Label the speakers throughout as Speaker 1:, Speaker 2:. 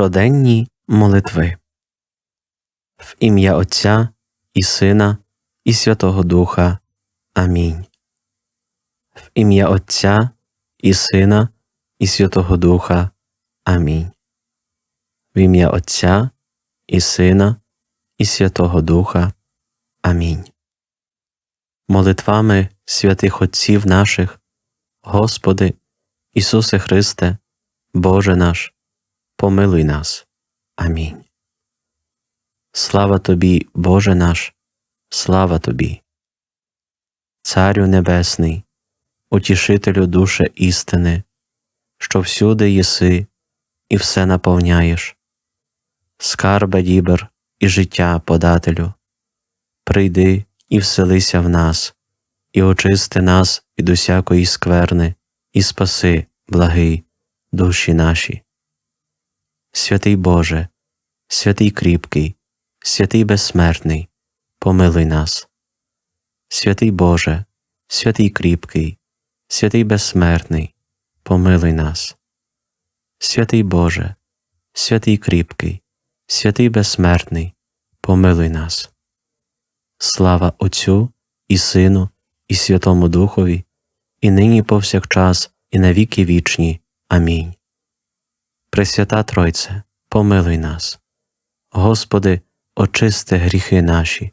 Speaker 1: Щоденні молитви в ім'я Отця і Сина, і Святого Духа. Амінь. В ім'я Отця і Сина, і Святого Духа. Амінь. В ім'я Отця і Сина, і Святого Духа. Амінь. Молитвами святих Отців наших, Господи, Ісусе Христе, Боже наш, помилуй нас. Амінь. Слава тобі, Боже наш, слава тобі. Царю Небесний, утішителю душе істини, що всюди єси і все наповняєш, скарбе дібер і життя подателю, прийди і вселися в нас, і очисти нас від усякої скверни, і спаси, благий, душі наші. Святий Боже, святий кріпкий, святий безсмертний, помилуй нас. Святий Боже, святий кріпкий, святий безсмертний, помилуй нас. Святий Боже, святий кріпкий, святий безсмертний, помилуй нас. Слава Отцю і Сину, і Святому Духові, і нині повсякчас, і на віки вічні. Амінь. Пресвята Тройце, помилуй нас. Господи, очисти гріхи наші.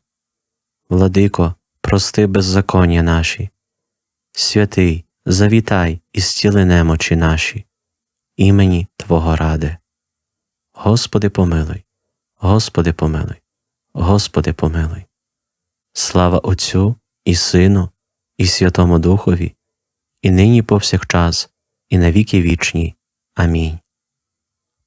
Speaker 1: Владико, прости беззаконня наші. Святий, завітай і зціли немочі наші, імені Твого ради. Господи, помилуй, Господи, помилуй, Господи, помилуй. Слава Отцю і Сину, і Святому Духові, і нині повсякчас, і на віки вічні. Амінь.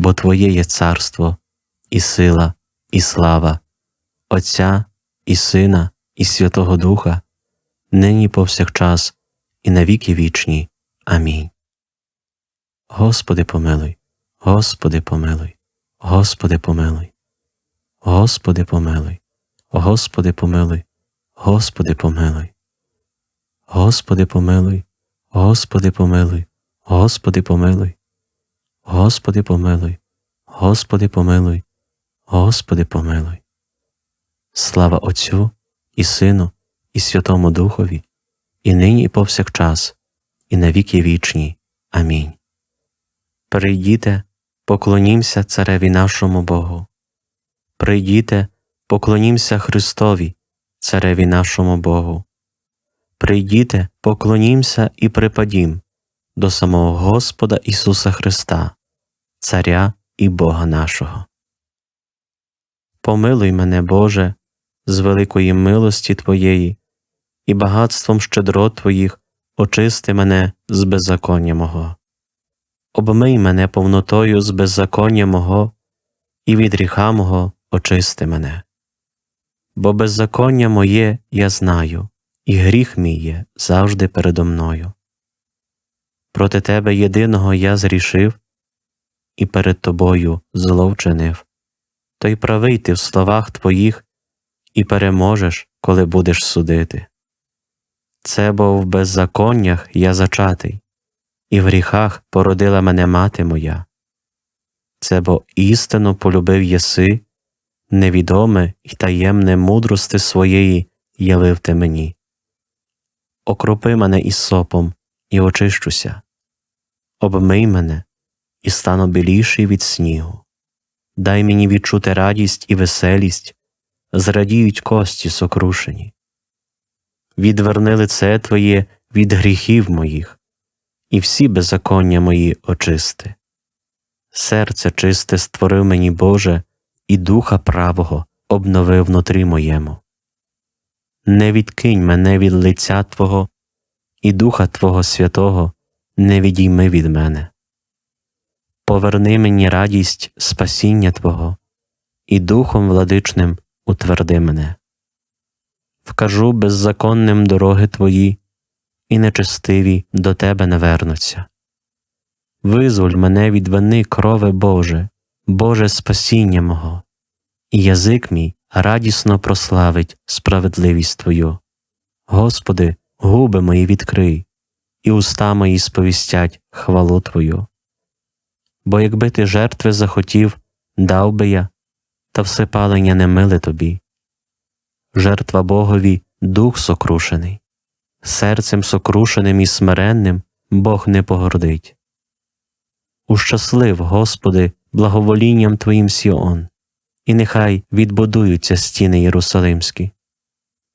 Speaker 1: бо Твоє є царство, і сила, і слава, Отця і Сина, і Святого Духа, нині повсякчас, і на віки вічні. Амінь. Господи помилуй, Господи помилуй, Господи помилуй, Господи помилуй, Господи помилуй, Господи помилуй, Господи помилуй, Господи помилуй, Господи помилуй. Господи помилуй, Господи помилуй, Господи помилуй. Слава Отцю і Сину, і Святому Духові, і нині, і повсякчас, і на віки вічні. Амінь. Прийдіте, поклонімся Цареві нашому Богу. Прийдіте, поклонімся Христові, Цареві нашому Богу. Прийдіте, поклонімся і припадім до самого Господа Ісуса Христа, Царя і Бога нашого. Помилуй мене, Боже, з великої милості Твоєї, і багатством щедрот Твоїх очисти мене з беззаконня мого. Обмий мене повнотою з беззаконня мого, і від гріха мого очисти мене. Бо беззаконня моє я знаю, і гріх мій є завжди передо мною. Проти тебе єдиного я зрішив і перед тобою зло вчинив, то й правий ти в словах твоїх і переможеш, коли будеш судити. Це бо в беззаконнях я зачатий, і в гріхах породила мене мати моя. Це бо істину полюбив єси, невідоме й таємне мудрости своєї явив ти мені. Окропи мене із сопом і очищуся, обмий мене і стану біліший від снігу. Дай мені відчути радість і веселість, зрадіють кості сокрушені. Відверни лице Твоє від гріхів моїх, і всі беззаконня мої очисти. Серце чисте створив мені Боже, і духа правого обновив внутрі моєму. Не відкинь мене від лиця Твого, і Духа Твого Святого не відійми від мене поверни мені радість спасіння Твого, і духом владичним утверди мене. Вкажу беззаконним дороги Твої, і нечестиві до Тебе не вернуться. Визволь мене від вини, крове Боже, Боже спасіння мого, і язик мій радісно прославить справедливість Твою. Господи, губи мої відкрий, і уста мої сповістять хвалу Твою. Бо якби ти жертви захотів, дав би я, та всепалення не миле тобі. Жертва Богові дух сокрушений, серцем сокрушеним і смиренним Бог не погордить. Ущаслив, Господи, благоволінням Твоїм Сіон, і нехай відбудуються стіни Єрусалимські.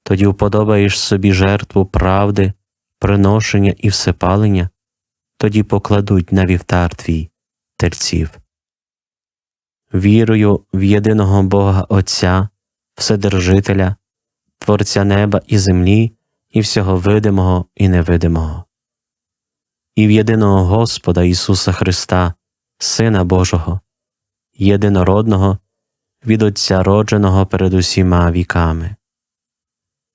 Speaker 1: Тоді вподобаєш собі жертву правди, приношення і всепалення, тоді покладуть на вівтар твій терців. Вірую в єдиного Бога Отця, Вседержителя, Творця неба і землі, і всього видимого і невидимого, і в єдиного Господа Ісуса Христа, Сина Божого, єдинородного, від Отця родженого перед усіма віками,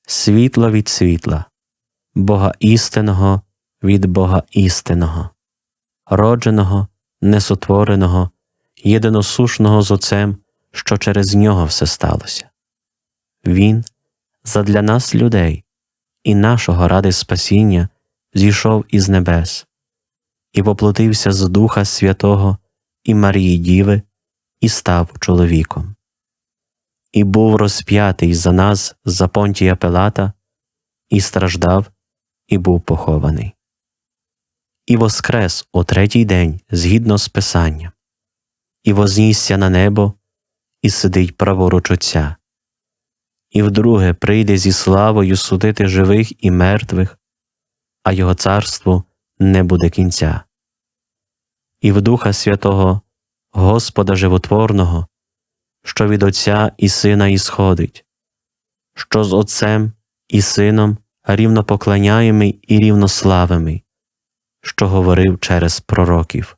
Speaker 1: світло від світла, Бога істинного від Бога істинного, родженого, несотвореного, єдиносушного з Отцем, що через нього все сталося. Він задля нас, людей, і нашого ради спасіння зійшов із небес і воплотився з Духа Святого і Марії Діви, і став чоловіком. І був розп'ятий за нас за Понтія Пилата, і страждав, і був похований. І воскрес у третій день згідно з Писанням, і вознісся на небо, і сидить праворуч Отця, і вдруге прийде зі славою судити живих і мертвих, а його царству не буде кінця. І в Духа Святого, Господа Животворного, що від Отця і Сина ісходить, що з Отцем і Сином рівнопоклоняємий і рівнославимий, що говорив через пророків,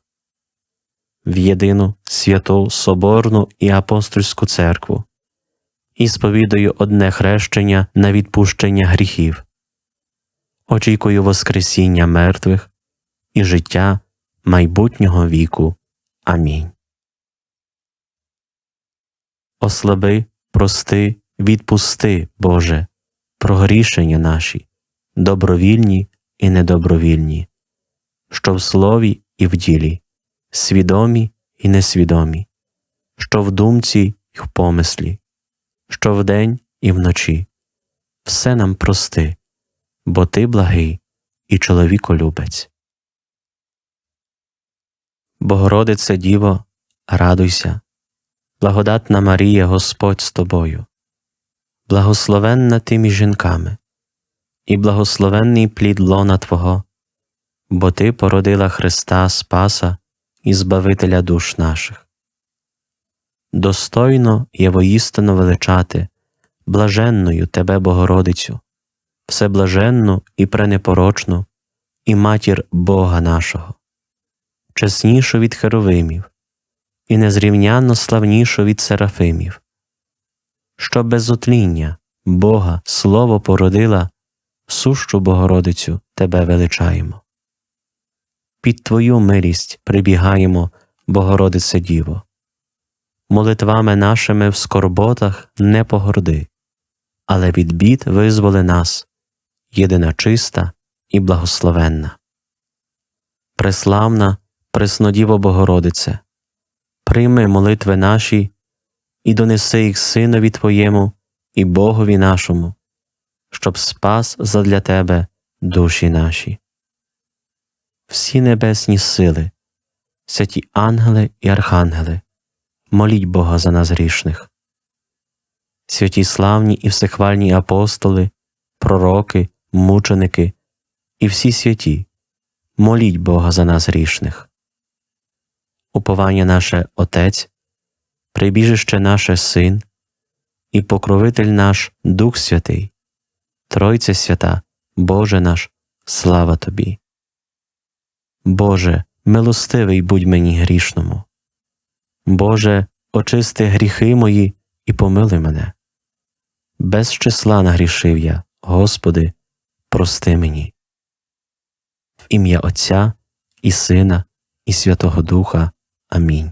Speaker 1: в єдину святу Соборну і апостольську церкву, і сповідаю одне хрещення на відпущення гріхів, очікую Воскресіння мертвих і життя майбутнього віку. Амінь. Ослаби, прости, відпусти, Боже, прогрішення наші, добровільні і недобровільні, що в слові і в ділі, свідомі і несвідомі, що в думці й в помислі, що вдень і вночі. Все нам прости, бо ти благий і чоловіколюбець. Богородице Діво, радуйся, благодатна Марія Господь з тобою, благословенна ти між жінками, і благословенний плід лона Твого, бо Ти породила Христа Спаса і Збавителя душ наших. Достойно є воістину величати, блаженною Тебе, Богородицю, всеблаженну і пренепорочну, і матір Бога нашого. Чеснішу від херовимів, і незрівнянно славнішу від серафимів, що без отління Бога Слово породила, сущу Богородицю Тебе величаємо. Під Твою милість прибігаємо, Богородице Діво, молитвами нашими в скорботах не погорди, але від бід визволи нас, єдина чиста і благословенна. Преславна Преснодіво Богородице, прийми молитви наші і донеси їх Синові Твоєму і Богові нашому, щоб спас задля Тебе душі наші. Всі небесні сили, святі ангели і архангели, моліть Бога за нас грішних. Святі славні і всехвальні апостоли, пророки, мученики і всі святі, моліть Бога за нас грішних уповання наше Отець, прибіжище наше Син і покровитель наш Дух Святий, Тройце свята, Боже наш, слава Тобі. Боже, милостивий будь мені грішному. Боже, очисти гріхи мої і помили мене. Без числа нагрішив я, Господи, прости мені. В ім'я Отця і Сина, і Святого Духа. Амінь.